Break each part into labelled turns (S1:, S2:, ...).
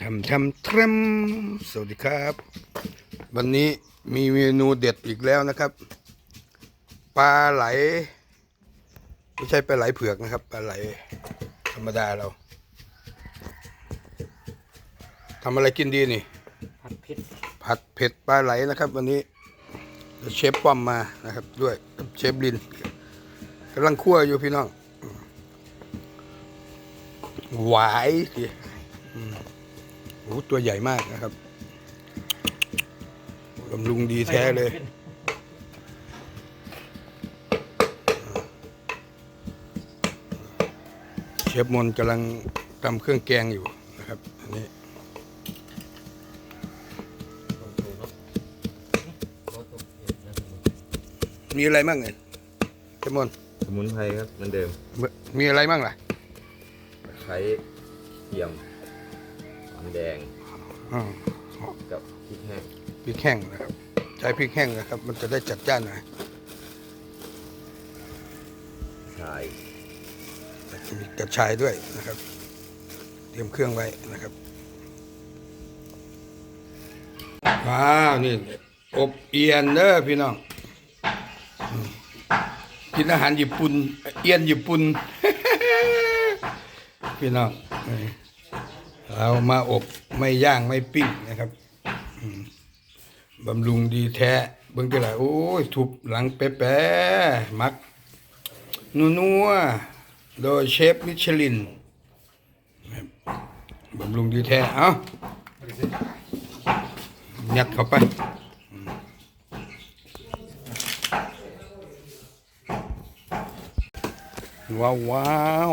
S1: ทำทำทรมสวัสดีครับ วันนี้มีเมนูเด็ดอีกแล้วนะครับ ปลาไหล ไม่ใช่ปลาไหลเผือกนะครับ ปลาไหลธรรมดาเราทำอะไรกินดีนี่
S2: ผัดเผ็ด
S1: ผัดเผ็ดปลาไหลนะครับ วันนี้เชฟป้อมมานะครับ ด้วยเชฟลินกำลังคั่วอยู่พี่น้อง หวายทีอืม โอ้โหตัวใหญ่มากนะครับบำรุงดีแท้เลย เชฟมนกำลังทำเครื่องแกงอยู่นะครับ อันนี้มีอะไรบ้างเนี่ยเชฟมน
S3: สมุนไพรครับเหมือนเดิม
S1: มีอะไรบ้างล่ะ
S3: ใช้เทียม หอมแดง
S1: อืม
S3: กับพริกแห้ง
S1: พริกแห้งนะครับ ใช้พริกแห้งนะครับ มันจะได้จัดจ้านหน่อย
S3: ชาย
S1: มีกระชายด้วยนะครับ เตรียมเครื่องไว้นะครับว้าวนี่อบเอียนเด้อพี่น้องอืมกินอาหารญี่ปุ่นเอียนญี่ปุ่น พี่น้องนี่ เรามาอบไม่ย่างไม่ปิ้งนะครับบำรุงดีแท้เบิ่งที่ไหนโอ้ยทุบหลังแป๊ะมักนัวๆโดยเชฟมิชลินบำรุงดีแท้เอ้ายัดเข้าไปว้าวว้าว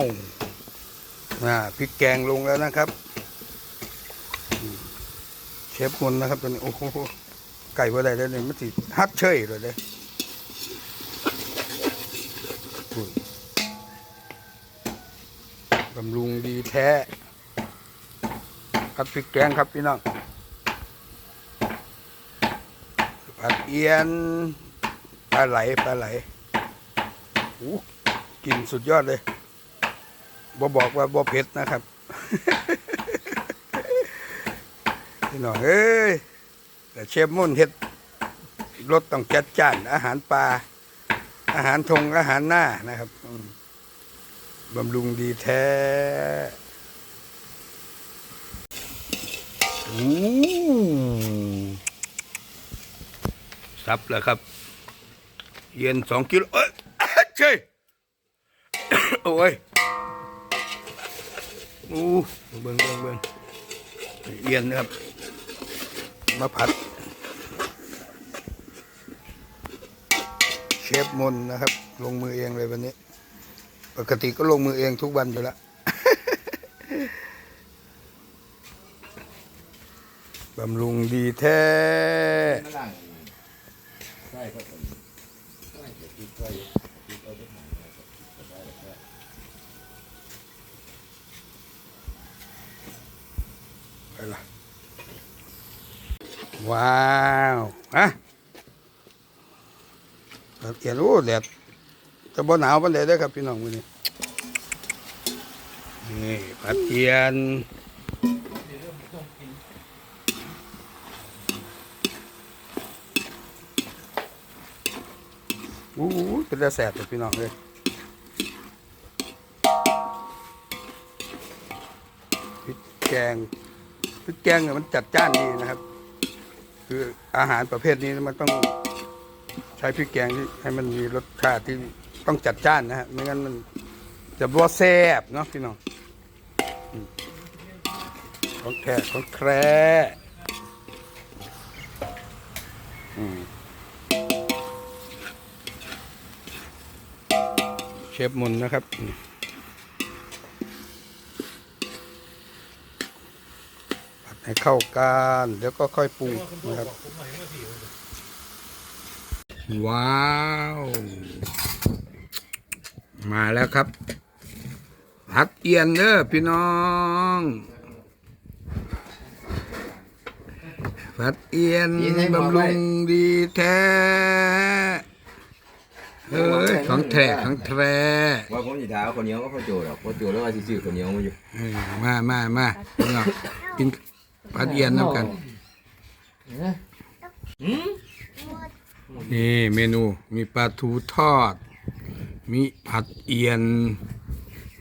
S1: น่าพริกแกงลงแล้วนะครับ เชฟคนนะครับตอนนี้โอ้โหไก่ว่าได้แล้วเนี่ยมันสิฮัดเชยเลยเด้บำรุงดีแท้ผัดพริกแกงครับพี่น้องผัดเอียนปลาไหลปลาไหลโอ้กลินสุดยอดเลยบ่บอกว่าบ่เผ็ดนะครับ พี่น้องเอ้ยแต่เชฟมุ่นเฮ็ดรสต้องจัดจ้าน อาหารปลา อาหารทงอาหารหน้านะครับบำรุงดีแท้อู้ซับแล้วครับ เย็นสองกิโลเอ้ยเช่ยโอ้ยอู้เบิ่งเบิ่งเบิ่งเย็นนะครับ มาผัด เชฟมนนะครับ ลงมือเองเลยวันนี้ ปกติก็ลงมือเองทุกวันอยู่แล้วบำรุงดีแท้ไปละ ว้าวอะครับเอียนโอ้แดดจะบ่หนาวปานใดเด้อครับพี่น้องมื้อนี้นี่ผัดเอียนอู้หูเป็นตาแสบเลยพี่น้องเลยพริกแกงพริกแกงเนี่ยมันจัดจ้านดีนะครับ คืออาหารประเภทนี้มันต้องใช้พริกแกงที่ให้มันมีรสชาติที่ต้องจัดจ้านนะฮะไม่งั้นมันจะบัวแซบเนาะพี่น้องของแท้ของแคร่เชฟมุนนะครับอืมผัด ให้เข้ากันเดี๋ยวก็ค่อยปรุงนะครับ ว้าว มาแล้วครับผัดเอียนเด้อพี่น้องผัดเอียนบำรุงดีแท้เอ้ยของแท้ของแท้
S3: ว่าผมสิถามคนเหนียวก็พ่อโจดอกพ่อโจแล้วว่าสิซื้อคนเหนียวมาอยู่
S1: เออมามามาพี่น้องกิน ผัดเอียนน้ำกันนี่เมนูมีปลาทูทอด มีผัดเอียน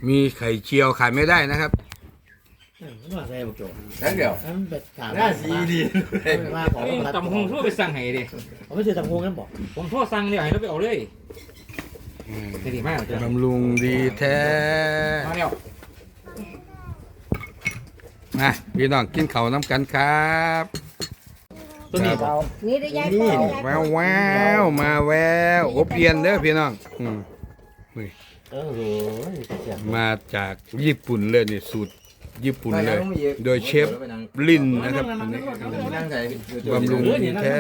S1: มีไข่เจียวขายไม่ได้นะครับ
S2: มันว่าใส่บุกโจ
S3: ทั้งเดียว
S2: อันเป็นถาม
S3: น่าสีดี
S2: ว่าของ
S4: เอ้ยตำหงทั่วไปสั่งให้ดิ
S2: เขาไม่ซื้อตำหงกันบอก
S4: ผมโทษสั่งเดี๋ยวให้เราไปเอาเลยจะดีมากจ้ะ
S1: บำรุงดีแท้
S4: มาแล้ว
S1: มาพี่น้องกินข้าวน้ำกันครับ
S4: ตัวนี้
S2: เรา
S5: นี่ได้ยายปอยาย
S1: แววแววมาแววอบเอียนเด้อพี่น้องอืม
S2: เออโหเสียง
S1: มาจากญี่ปุ่นเลยนี่สูตรญี่ปุ่นเลย โดยเชฟลินนะครับอันนี้
S3: นั่งใส่
S1: บำรุงดีแท้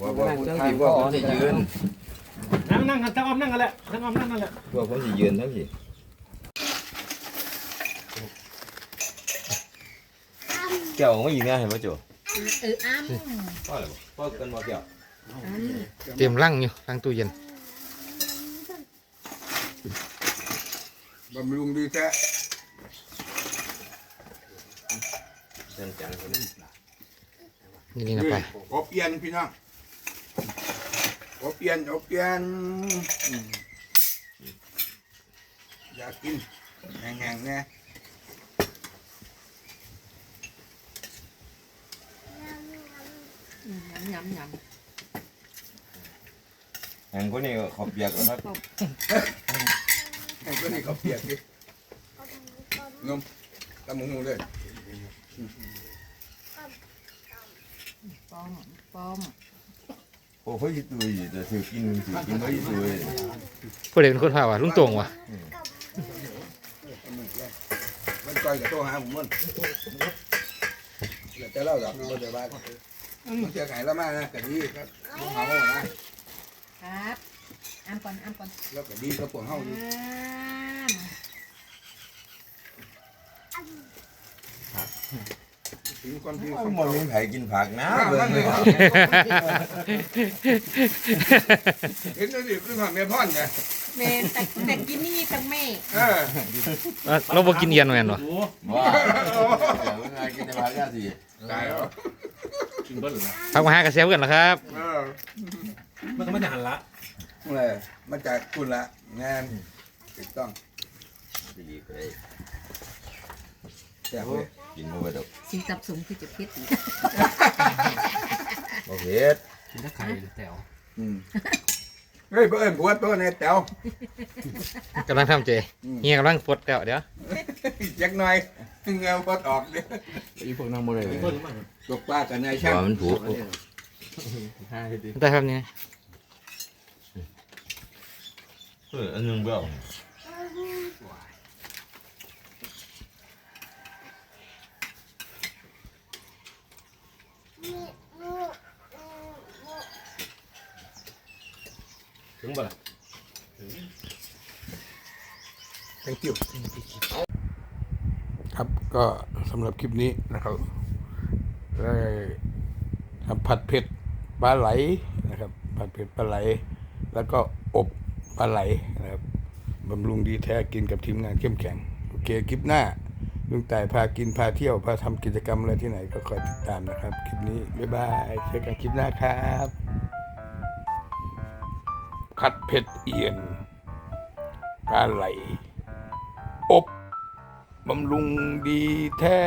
S3: ว่าว่าทั้งที่ว่าผมจะยืน
S2: นั่งนั่งกันทั้งอ้อมนั่งกันแหละทั้งอ้อมนั่งกันแหละ
S3: ว่าผมจะยืนทั้งที่ เกี่ยวไม่ยิงนะเห็นป่ะโจ
S5: เอออ้ำ
S3: พ่ออะไรพ่อเกินมาเกี่ยว
S4: เตรียมร่างอยู่ร่างตู้เย็น
S1: บำรุงดีแท้
S3: เส้นจังคนนี้
S4: นี่นี่นะไป
S1: อบเอียนพี่น้องอบเอียนอบเอียนอืมอยากกินแห้งๆแน่
S5: ยำยำ
S3: แห่งคนนี้ขอบเบียกครับ
S1: ไอ้ตัวนี้เขาเปียกดินมตำมหูเลย
S5: ป้อมป้อม
S3: โอ้เขาอยู่ตัวอยู่แต่ถือกินถือกินไม่อยู่ตัว
S4: ผู้ใดเป็นคนพาวะลุงตวงวะ
S1: มันต่อยกับตัวหาผมมันเดี๋ยวจะเล่าดอกมันจะบ้าน มันจะขายแล้วมากนะกะดีครับพวกเฮานะ ครับ
S5: อ้ำก่อนอ้ำก่อน
S1: แล้วกะดีก็พวกเฮาอยู่
S5: อ้ำ
S1: ถึงคนที่
S3: มันมันมีไผ่กินผักนะเบิ่
S1: มัน
S3: ง
S1: เล
S3: เลยย
S1: เห็นแล้วดิขึ้นหอดเมพอนไง
S5: แม่แต่แต่กินนี่ตั้งแม่
S1: เออ
S4: เราบ่กินเอียนแม่นวะ
S3: ว่าเดี๋ยวงากินในผักยาสี
S1: ตายแล้ว
S4: พักมาหากระเซียวกันเหรอครับ
S1: เออ
S2: มันก็ไม่นานละ
S1: อะไรมาจากคุณละงานถูกต้อง
S3: ดีเลย
S1: แซ่บเลย
S3: กินเข้าไปดอก
S5: สีสับสมคือจะพิษ
S3: โอเผ็ด
S4: กินตะไคร้แต๋ว
S1: อืม เฮ้ยเพื่อนผัวตัวในแต๋ว
S4: กำลังทำเจเฮียกำลังปลดแล้วเดี๋ยว
S1: จักหน่อยเงาพอดออกเด้อ
S4: อีพวกน้องบ่ได้
S2: คนมัน
S1: ตกปลากันนายช่าง
S3: ว่ามันถูก
S4: ได้ครับนี่
S3: เอออันนึงเบี้ยว
S4: ถึงบ่ล่ะ
S1: thank you ครับก็สำหรับคลิปนี้นะครับได้ทำผัดเผ็ดปลาไหลนะครับ ผัดเผ็ดปลาไหล แล้วก็อบปลาไหลนะครับบำรุงดีแท้กินกับทีมงานเข้มแข็งโอเคคลิปหน้าลุงต่ายพากินพาเที่ยวพาทำกิจกรรมอะไรที่ไหนก็คอยติดตามนะครับ คลิปนี้บ๊ายบายเจอกันคลิปหน้าครับผัดเผ็ดเอียนปลาไหล อบบำรุงดีแท้